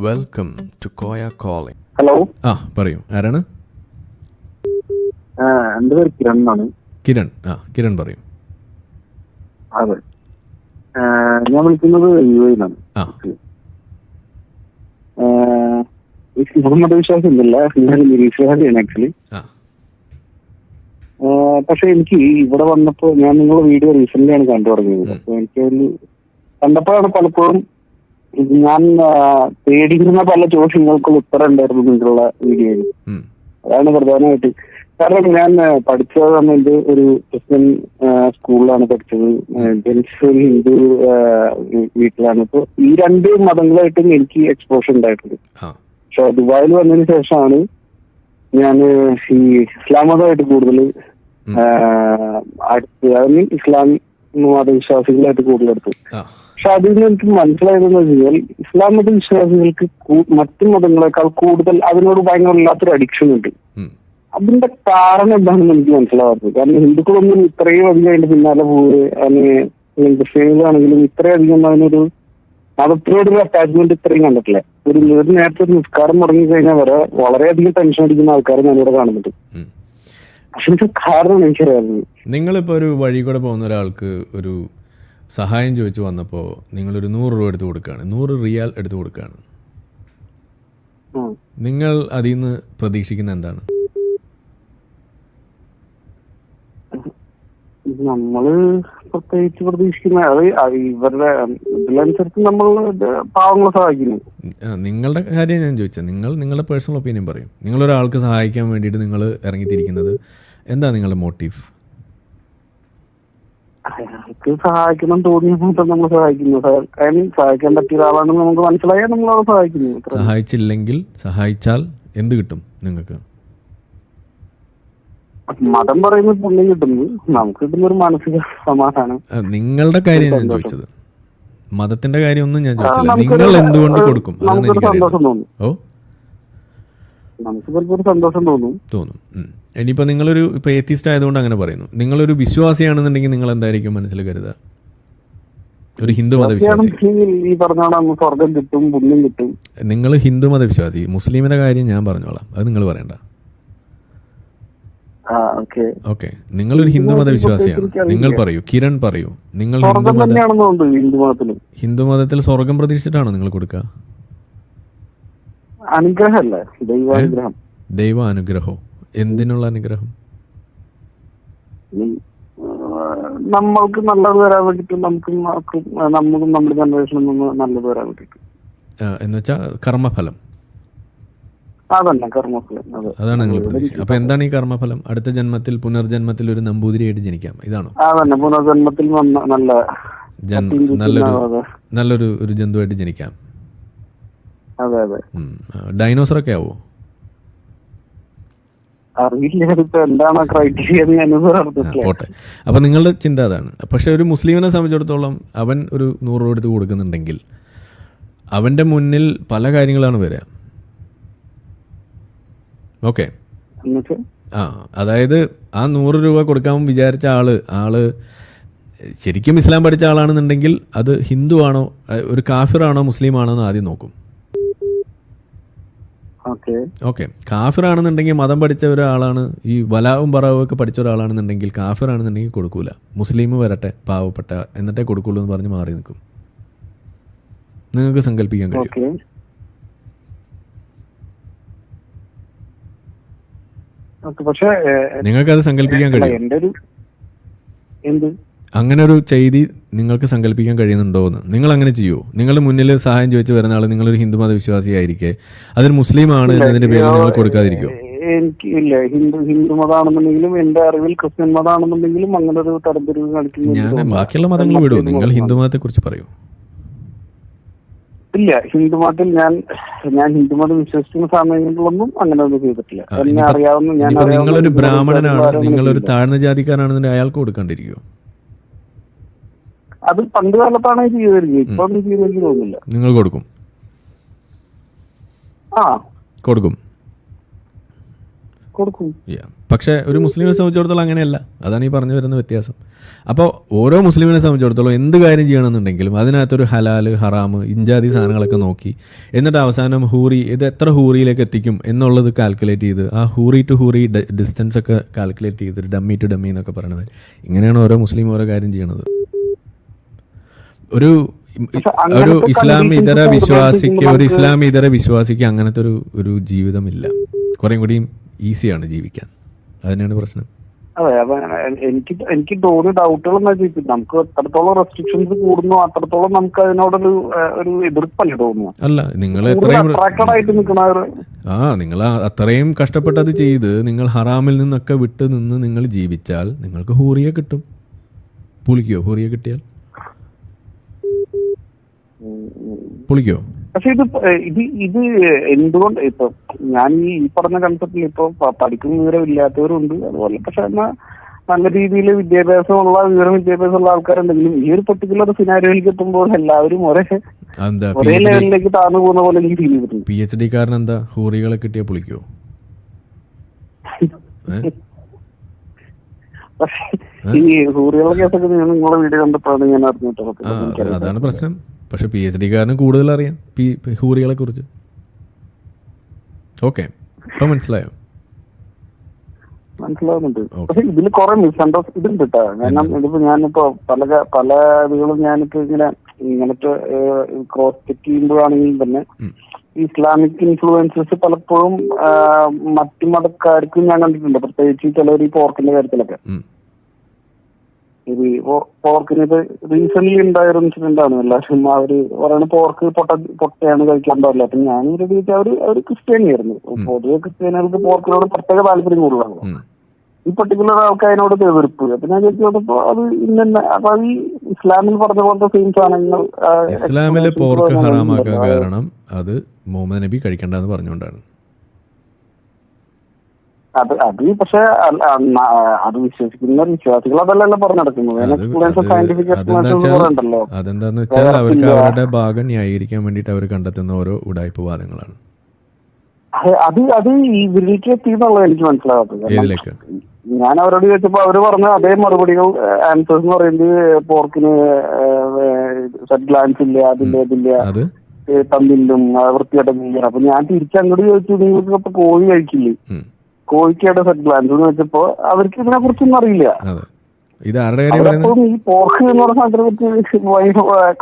Welcome to Koya calling hello ആ പറയൂ. ആരാണ്? ആ, എന്റെ പേര് കിരൺ എന്നാണ്. കിരൺ. ആ കിരൺ പറയൂ. അതെ. ഞാൻ വിളിക്കുന്നത് യു എന്നാണ് ആ. മുഹമ്മദ് വിശ്വാസം ഇല്ല ഞാൻ നിരീക്ഷകയാണ് ആക്ച്വലി പക്ഷെ എനിക്ക് ഇവിടെ വന്നപ്പോ ഞാൻ നിങ്ങളുടെ വീഡിയോ റീസെന്റ് ആണ് കണ്ടു തുടങ്ങിയത്. അപ്പൊ എനിക്ക് കണ്ടപ്പോഴാണ് പലപ്പോഴും ഞാൻ പേടിക്കുന്ന പല ചോദ്യങ്ങൾക്കും ഉത്തരം ഉണ്ടായിരുന്നു നിങ്ങളുടെ വീഡിയോയിൽ. അതാണ് പ്രധാനമായിട്ട്. കാരണം ഞാൻ ആ, പഠിച്ചത് സമയത്ത് ഒരു ക്രിസ്ത്യൻ സ്കൂളിലാണ് പഠിച്ചത്. ജെൻസ് ഒരു ഹിന്ദു വീട്ടിലാണ്. ഇപ്പൊ ഈ രണ്ട് മതങ്ങളായിട്ടും എനിക്ക് എക്സ്പോഷർ ഉണ്ടായിട്ടുണ്ട്. പക്ഷെ ദുബായിൽ വന്നതിന് ശേഷമാണ് ഞാൻ ഈ ഇസ്ലാം മതമായിട്ട് കൂടുതൽ അടുത്ത് അതായത് ഇസ്ലാം മതവിശ്വാസികളായിട്ട് കൂടുതൽ അടുത്ത് പക്ഷെ അതിൽ നിന്ന് എനിക്ക് മനസ്സിലായതെന്ന് വെച്ച് ഇസ്ലാം മത വിശ്വാസികൾക്ക് മറ്റു മതങ്ങളെക്കാൾ കൂടുതൽ അതിനോട് ഭയങ്കര ഇല്ലാത്തൊരു അഡിക്ഷൻ ഉണ്ട്. അതിന്റെ കാരണം എന്താണെന്ന് എനിക്ക് മനസ്സിലാവാത്തത്. കാരണം ഹിന്ദുക്കളൊന്നും ഇത്രയും അധികം അതിന്റെ പിന്നാലെ പോവുക അല്ലെങ്കിൽ ക്രിസ്ത്യാനികളാണെങ്കിലും ഇത്രയധികം അതിനൊരു മതത്തിനോടൊരു അറ്റാച്ച്മെന്റ് ഇത്രയും കണ്ടിട്ടില്ല. ഒരു ഒരു നേരത്തെ ഒരു നിസ്കാരം തുടങ്ങി കഴിഞ്ഞാൽ വരെ വളരെയധികം ടെൻഷൻ അടിക്കുന്ന ആൾക്കാരെ ഞാനിവിടെ കാണുന്നുണ്ട്. പക്ഷെ എനിക്ക് കാരണം എനിക്കറിയാറുണ്ട് നിങ്ങളിപ്പോ ഒരു വഴി കൂടെ പോകുന്ന ഒരാൾക്ക് ഒരു സഹായം ചോദിച്ചു വന്നപ്പോൾ നിങ്ങളൊരു നൂറ് രൂപ എടുത്ത് കൊടുക്കുകയാണ് നൂറ് റിയാൽ എടുത്ത് കൊടുക്കുകയാണ് നിങ്ങൾ അതിൽ നിന്ന് പ്രതീക്ഷിക്കുന്ന എന്താണ്? നമ്മൾ പ്രത്യേകിച്ച് പ്രതീക്ഷിക്കുന്ന അത് ഇവരുടെ ഇതിനനുസരിച്ച് നമ്മൾ പാവങ്ങളെ സഹായിക്കുന്നു. നിങ്ങളുടെ കാര്യം ഞാൻ ചോദിച്ചത് നിങ്ങൾ നിങ്ങളുടെ പേഴ്സണൽ ഒപ്പീനിയൻ പറയും. നിങ്ങൾ ഒരാൾക്ക് സഹായിക്കാൻ വേണ്ടിയിട്ട് നിങ്ങൾ ഇറങ്ങിത്തിരിക്കുന്നത് എന്താ നിങ്ങളുടെ മോട്ടീവ് അയാൾക്ക് സഹായിക്കണം തോന്നിയ മാത്രം നമ്മൾ സഹായിക്കുന്നു. സഹായിക്കാൻ സഹായിക്കാൻ പറ്റിയ ഒരാളാണെന്ന് നമുക്ക് മനസ്സിലായാൽ നമ്മൾ അവരെ സഹായിക്കുന്നു. അത്രേ. സഹായിച്ചില്ലെങ്കിൽ സഹായിച്ചാൽ എന്ത് കിട്ടും നിങ്ങൾക്ക്? മതം പറയുന്ന പുണ്യം കിട്ടുന്നു നമുക്ക് കിട്ടുന്ന ഒരു മാനസിക സമാധാനം. ആ, നിങ്ങളുടെ കാര്യം ഞാൻ. ചോദിച്ചത്. മതത്തിന്റെ കാര്യമൊന്നും ഞാൻ ചോദിച്ചില്ല. നമുക്കൊരു- നിങ്ങൾ എന്തുകൊണ്ട് കൊടുക്കും? അതാണ് നമുക്കൊരു എനിക്കറിയാം സന്തോഷം തോന്നും. ഓ? നമുക്ക് ചിലപ്പോൾ ഒരു സന്തോഷം തോന്നും. തോന്നും. ഉം. ഇനിയിപ്പോൾ നിങ്ങളൊരു ഇപ്പോൾ ഏത്തിസ്റ്റ് ആയതുകൊണ്ട് അങ്ങനെ പറയുന്നു. നിങ്ങളൊരു വിശ്വാസിയാണെന്നുണ്ടെങ്കിൽ നിങ്ങൾ എന്തായിരിക്കും മനസ്സിൽ കരുതുക? ഒരു ഹിന്ദു മതവിശ്വാസി. സ്വർഗം കിട്ടും പുണ്യം കിട്ടും. നിങ്ങൾ ഹിന്ദു മതവിശ്വാസി. മുസ്ലിമിന്റെ കാര്യം ഞാൻ പറഞ്ഞോളാം. അത് നിങ്ങൾ പറയണ്ട. ഓക്കെ. നിങ്ങളൊരു ഹിന്ദു മതവിശ്വാസിയാണ്. നിങ്ങൾ പറയൂ. കിരൺ പറയൂ. നിങ്ങൾ ഹിന്ദു മതത്തിൽ സ്വർഗം പ്രതീക്ഷിച്ചിട്ടാണോ നിങ്ങൾ കൊടുക്കുക അനുഗ്രഹമല്ലേ? ദൈവാനുഗ്രഹം. ദൈവ അനുഗ്രഹോ എന്തിനുള്ള അനുഗ്രഹം? നമ്മൾക്ക് നല്ലത് വരാൻ വേണ്ടിട്ട് നമുക്ക് നമുക്കും നമ്മുടെ ജനറേഷനിൽ നിന്ന് നല്ലത് വരാൻ വേണ്ടിട്ട് എന്നുവെച്ചാ കർമ്മഫലം. അതാണ് നിങ്ങൾ അപ്പൊ എന്താണ് ഈ കർമ്മഫലം? അടുത്ത ജന്മത്തിൽ പുനർജന്മത്തിൽ ഒരു നമ്പൂതിരിയായിട്ട് ജനിക്കാം. ഇതാണോ? പുനർജന്മത്തിൽ നല്ല നല്ലൊരു നല്ലൊരു ഒരു ജന്തുവായിട്ട് ജനിക്കാം. അതെ അതെ. ഡൈനോസറൊക്കെ ആവോ അറിയില്ല ഇതിപ്പോ എന്താണ് ക്രൈറ്റീരിയ എന്ന് ഞാനത് പറഞ്ഞിട്ടില്ല പോട്ടെ. അപ്പൊ നിങ്ങളുടെ ചിന്ത അതാണ്. പക്ഷെ ഒരു മുസ്ലിമിനെ സംബന്ധിച്ചിടത്തോളം അവൻ ഒരു നൂറ് രൂപ എടുത്ത് കൊടുക്കുന്നുണ്ടെങ്കിൽ അവന്റെ മുന്നിൽ പല കാര്യങ്ങളാണ് വരിക. ഓക്കെ. ആ അതായത് ആ നൂറ് രൂപ കൊടുക്കാൻ വിചാരിച്ച ആൾ ആൾ ശരിക്കും ഇസ്ലാം പഠിച്ച ആളാണെന്നുണ്ടെങ്കിൽ അത് ഹിന്ദു ആണോ ഒരു കാഫിറാണോ മുസ്ലിം ആണോ എന്ന് ആദ്യം നോക്കും. ഓക്കെ. കാഫിർ ആണെന്നുണ്ടെങ്കിൽ മതം പഠിച്ച ഒരാളാണ് ഈ വലാവും ബറാവും ഒക്കെ പഠിച്ച ഒരാളാണെന്നുണ്ടെങ്കിൽ കാഫിർ ആണെന്നുണ്ടെങ്കിൽ കൊടുക്കൂല. മുസ്ലിം വരട്ടെ പാവപ്പെട്ട എന്നിട്ടേ കൊടുക്കുള്ളൂ എന്ന് പറഞ്ഞ് മാറി നിൽക്കും. നിങ്ങൾക്ക് സങ്കല്പിക്കാൻ കഴിയും നിങ്ങൾക്കത് സങ്കല്പിക്കാൻ കഴിയും അങ്ങനെ ഒരു ചെയ്തി നിങ്ങൾക്ക് സങ്കല്പിക്കാൻ കഴിയുന്നുണ്ടോ എന്ന്. നിങ്ങൾ അങ്ങനെ ചെയ്യുമോ നിങ്ങളുടെ മുന്നിൽ സഹായം ചോദിച്ചു വരുന്ന ആൾ നിങ്ങളൊരു ഹിന്ദു മത വിശ്വാസിയായിരിക്കെ അതൊരു മുസ്ലിം ആണ് എന്നതിന്റെ പേരിൽ നിങ്ങൾ കൊടുക്കാതിരിക്കുമോ എനിക്ക് ഇല്ല. ഹിന്ദു ഹിന്ദു മതമാണെന്നുണ്ടെങ്കിലും എന്റെ അറിവിൽ ക്രിസ്ത്യൻ മതമാണെന്നുണ്ടെങ്കിലും അങ്ങനെ ഒരു തരംതിരിവ് കാണിക്കുന്നു ഞാൻ ബാക്കിയുള്ള മതങ്ങൾ വിടൂ. നിങ്ങൾ ഹിന്ദു മതത്തെ കുറിച്ച് പറയൂ. ഇല്ല ഹിന്ദു മതത്തിൽ ഞാൻ ഞാൻ ഹിന്ദു മതം വിശ്വസിക്കുന്ന സമയങ്ങളിലൊന്നും അങ്ങനെ ഒന്നും ചെയ്തിട്ടില്ല. എന്നെ അറിയാവുന്ന ഞാൻ നിങ്ങളൊരു ബ്രാഹ്മണനാണ്? നിങ്ങളൊരു താഴ്ന്ന ജാതിക്കാരാണെന്നുണ്ടെങ്കിൽ അയാൾക്ക് കൊടുക്കാണ്ടിരിക്കുമോ അത് പണ്ട് കാലത്താണ് ചെയ്തിരുന്നത് ഇപ്പൊ തോന്നുന്നില്ല. നിങ്ങൾ കൊടുക്കും. ആ. കൊടുക്കും. കൊടുക്കും. പക്ഷേ ഒരു മുസ്ലിമിനെ സംബന്ധിച്ചിടത്തോളം അങ്ങനെയല്ല. അതാണ് ഈ പറഞ്ഞു വരുന്ന വ്യത്യാസം. അപ്പോൾ ഓരോ മുസ്ലിമിനെ സംബന്ധിച്ചിടത്തോളം എന്ത് കാര്യം ചെയ്യണമെന്നുണ്ടെങ്കിലും അതിനകത്തൊരു ഹലാൽ ഹറാമ് ഇഞ്ചാതി സാധനങ്ങളൊക്കെ നോക്കി എന്നിട്ട് അവസാനം ഹൂറി ഇത് എത്ര ഹൂറിയിലേക്ക് എത്തിക്കും എന്നുള്ളത് കാൽക്കുലേറ്റ് ചെയ്ത് ആ ഹൂറി ടു ഹൂറി ഡിസ്റ്റൻസ് ഒക്കെ കാൽക്കുലേറ്റ് ചെയ്ത് ഡമ്മി ടു ഡമ്മി എന്നൊക്കെ പറയുന്നത് ഇങ്ങനെയാണ് ഓരോ മുസ്ലിം ഓരോ കാര്യം ചെയ്യണത്. ഒരു ഒരു ഇസ്ലാം ഇതര വിശ്വാസിക്ക് ഒരു ഇസ്ലാം ഇതര വിശ്വാസിക്ക് അങ്ങനത്തെ ഒരു ഒരു ജീവിതമില്ല. കുറേ കൂടിയും ഈസിയാണ് ജീവിക്കാൻ. അതിനാണ് പ്രശ്നം? അതെ അതെ എനിക്ക് എനിക്ക് തോന്നിയ ഡൗട്ടുകൾ എന്താ ചോദിച്ചു നമുക്ക് എത്രത്തോളം റെസ്ട്രിക്ഷൻസ് കൂടുന്നു അത്രത്തോളം നമുക്ക് അതിനോടൊരു ഒരു എതിർപ്പല്ലേ തോന്നുന്നു അല്ല നിങ്ങൾ അട്രാക്റ്റഡ് ആയിട്ട് നിൽക്കുന്ന ആ നിങ്ങൾ അത്രയും കഷ്ടപ്പെട്ടത് ചെയ്ത് നിങ്ങൾ ഹറാമിൽ നിന്നൊക്കെ വിട്ട് നിന്ന് നിങ്ങൾ ജീവിച്ചാൽ നിങ്ങൾക്ക് ഹൂറിയ കിട്ടും. പുളിക്കോ? ഹൂറിയ കിട്ടിയാൽ? പുളിക്കോ? പക്ഷെ ഇത് ഇത് ഇത് എന്തുകൊണ്ട് ഇപ്പൊ ഞാൻ ഈ പറഞ്ഞ കൺസെപ്റ്റിൽ ഇപ്പൊ പഠിക്കുന്ന വിവരം ഇല്ലാത്തവരുണ്ട്. അതുപോലെ പക്ഷെ എന്നാ നല്ല രീതിയിൽ വിദ്യാഭ്യാസമുള്ള വിവരം വിദ്യാഭ്യാസമുള്ള ആൾക്കാരുണ്ടെങ്കിലും ഈ ഒരു പെർട്ടിക്കുലർ സിനാരിയോയിലേക്ക് എത്തുമ്പോൾ എല്ലാവരും ഒരേ ഒരേ ലെവലിലേക്ക് താഴ്ന്നു പോകുന്ന പോലെ എനിക്ക് ഫീൽ ചെയ്തിട്ടുണ്ട്. പി എച്ച് ഡി കാരണം എന്താ? ഹൂറികളെ കിട്ടിയ പുളിക്കോ? ഈ ഹൂറികളെ കേസൊക്കെ നിങ്ങളുടെ വീഡിയോ കണ്ടപ്പോഴാണ് ഞാൻ അറിഞ്ഞിട്ടുള്ളത്. അതാണ് പ്രശ്നം. പക്ഷെ പി എച്ച് ഡിക്കാരന് കൂടുതൽ അറിയാം പി ഹൂറികളെ കുറിച്ച് ഓക്കെ ഇപ്പൊ മനസ്സിലായോ? മനസ്സിലാവുന്നുണ്ട്. പക്ഷെ ഇതിൽ കുറെ മിസ്അണ്ടർസ് ഇതുണ്ട് കേട്ടോ കാരണം ഇതിപ്പോ ഞാനിപ്പോ പല പല ഇതുകളും ഞാനിപ്പോ ഇങ്ങനെ ഇങ്ങനത്തെ ക്രോസ് ചെക്ക് ചെയ്യുമ്പോഴാണെങ്കിലും തന്നെ. ഇസ്ലാമിക് ഇൻഫ്ലുവൻസസ് പലപ്പോഴും മറ്റു മതക്കാർക്കും ഞാൻ കണ്ടിട്ടുണ്ട്. പ്രത്യേകിച്ച് ചിലവർ ഈ പോർക്കിന്റെ കാര്യത്തിലൊക്കെ. ഇത് പോർക്കിനിത് റീസെന്റ് ഉണ്ടായ ഒരു ഇൻസിഡന്റ് ആണ്. എല്ലാവരും അവർ പറയുന്ന പോർക്ക് പൊട്ട പൊട്ടയാണ് കഴിക്കാൻ പാടില്ല. അപ്പൊ ഞാൻ ഒരു രീതി അവർ അവർ ക്രിസ്ത്യാനിയായിരുന്നു പൊതുവെ ക്രിസ്ത്യാനികൾക്ക് പോർക്കിനോട് പ്രത്യേക താല്പര്യം കൂടുതലാണ്. ഈ പർട്ടിക്കുലർ ആൾക്ക് അതിനോട് അപ്പൊ ഞാൻ ചോദിച്ചപ്പോ അത് ഇന്ന അപ്പൊ ഈ ഇസ്ലാമിൽ പറഞ്ഞ പോലത്തെ സെയിം സാധനങ്ങൾ ഇസ്ലാമിലെ പോർക്ക് ഹറാമാക്കാൻ കാരണം അത് മുഹമ്മദ് നബി കഴിക്കണ്ടെന്ന് പറഞ്ഞുകൊണ്ടാണ്. അത് അത് പക്ഷെ അത് വിശ്വസിക്കുന്ന വിശ്വാസികൾ അതല്ലല്ലോ പറഞ്ഞു നടക്കുന്നത് അത് എക്സ്പീരിയൻസ് അത് സയന്റിഫിക് അതെന്താ എക്സ്പീരിയൻസ് വെച്ചാൽ പറയണ്ടല്ലോ. അതെന്താന്ന് വെച്ചാൽ അവർക്ക് അവരുടെ ഭാഗം ന്യായീകരിക്കാൻ വേണ്ടിയിട്ട് അവർ കണ്ടെത്തുന്ന ഓരോ ഉടായ്പ വാദങ്ങളാണ്. അത് അത് ഈ ഇവരിലേക്ക് എത്തിയെന്നുള്ളത് എനിക്ക് മനസ്സിലാവാത്തത്. ഞാൻ അവരോട് ചോദിച്ചപ്പോ അവർ പറഞ്ഞ അതേ മറുപടികൾ ആൻസേഴ്സ് എന്ന് പറയുന്നത് പോർക്കിന് സെറ്റ് ഗ്ലാൻസ് ഇല്ല അതില്ല ഇതില്ല തമ്മിലും വൃത്തിയായിട്ട് അപ്പൊ ഞാൻ തിരിച്ചങ്ങോട്ട് ചോദിച്ചു നിങ്ങൾക്ക് ഇപ്പൊ കോഴി കഴിക്കില്ലേ ഉം. കോഴിക്കായിട്ട് സെറ്റ് ഗ്ലാൻസ് എന്ന് വെച്ചപ്പോ അവർക്ക് ഇതിനെ കുറിച്ചൊന്നും അറിയില്ല. അതെ. ഇത് ആരുടെ കാര്യം പറയുന്നത്? ഈ പോർക്ക് എന്ന് പറഞ്ഞ സാധനത്തെ പറ്റി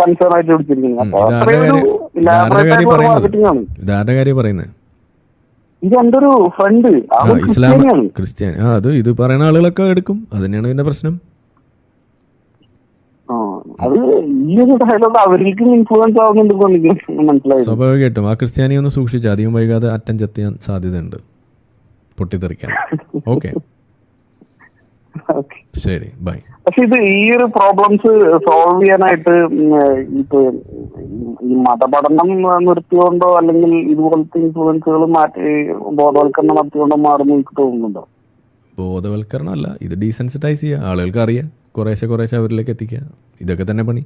കൺസേൺ ആയിട്ട് പിടിച്ചിരിക്കുന്നത് ഇതാരുടെ കാര്യം? പറയുന്നത്? ഫ്രണ്ട് ഇസ്ലാം ക്രിസ്ത്യാനി. ആ അത് ഇത് പറയുന്ന ആളുകളൊക്കെ എടുക്കും. അതന്നെയാണ് തന്നെയാണ് ഇതിന്റെ പ്രശ്നം. ആ, അത് ഈ ഒരു ഡയലോഗ് അവരിലേക്കും ഇൻഫ്ലുവൻസ് ആവുന്നുണ്ട് സ്വാഭാവികമായിട്ടും. ആ ക്രിസ്ത്യാനി ഒന്ന് സൂക്ഷിച്ചു അധികം വൈകാതെ അറ്റം ചെത്തിയാൻ സാധ്യതയുണ്ട്. പൊട്ടിത്തെറിക്കാൻ. ഓക്കെ. ശരി ബൈ പക്ഷെ ഇത് ഈ ഒരു പ്രോബ്ലംസ് സോൾവ് ചെയ്യാനായിട്ട് ഇപ്പൊ ഈ മതപഠനം നിർത്തിയോണ്ടോ അല്ലെങ്കിൽ ഇതുപോലത്തെ ഇൻഫ്ലുവൻസുകൾ മാറ്റി ബോധവൽക്കരണം നടത്തിയോണ്ടോ മാറുന്നു എനിക്ക് തോന്നുന്നുണ്ടോ? ബോധവൽക്കരണം അല്ല ഇത് ഡീസെൻസിറ്റൈസ് ചെയ്യുക ആളുകൾക്ക് അറിയാം. കുറേശ്ശെ കുറേശ്ശെ അവരിലേക്ക് എത്തിക്കുക ഇതൊക്കെ തന്നെ പണി.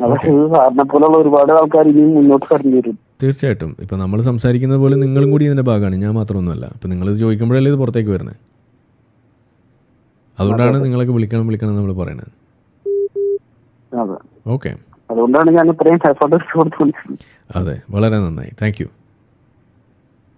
അതൊക്കെ സാറിനെ പോലുള്ള ഒരുപാട് ആൾക്കാർ ഇനിയും മുന്നോട്ട് കടന്നു വരും. തീർച്ചയായിട്ടും. ഇപ്പോൾ നമ്മൾ സംസാരിക്കുന്നത് പോലെ നിങ്ങളും കൂടി ഇതിന്റെ ഭാഗമാണ്. ഞാൻ മാത്രമൊന്നുമല്ല. അപ്പം നിങ്ങൾ ചോദിക്കുമ്പോഴല്ലേ ഇത് പുറത്തേക്ക് വരുന്നത് അതുകൊണ്ടാണ് നിങ്ങളൊക്കെ വിളിക്കണം വിളിക്കണം നമ്മൾ പറയുന്നത് അതെ. ഓക്കെ. അതുകൊണ്ടാണ് ഞാൻ ഇത്രയും അതെ. വളരെ നന്നായി. Thank you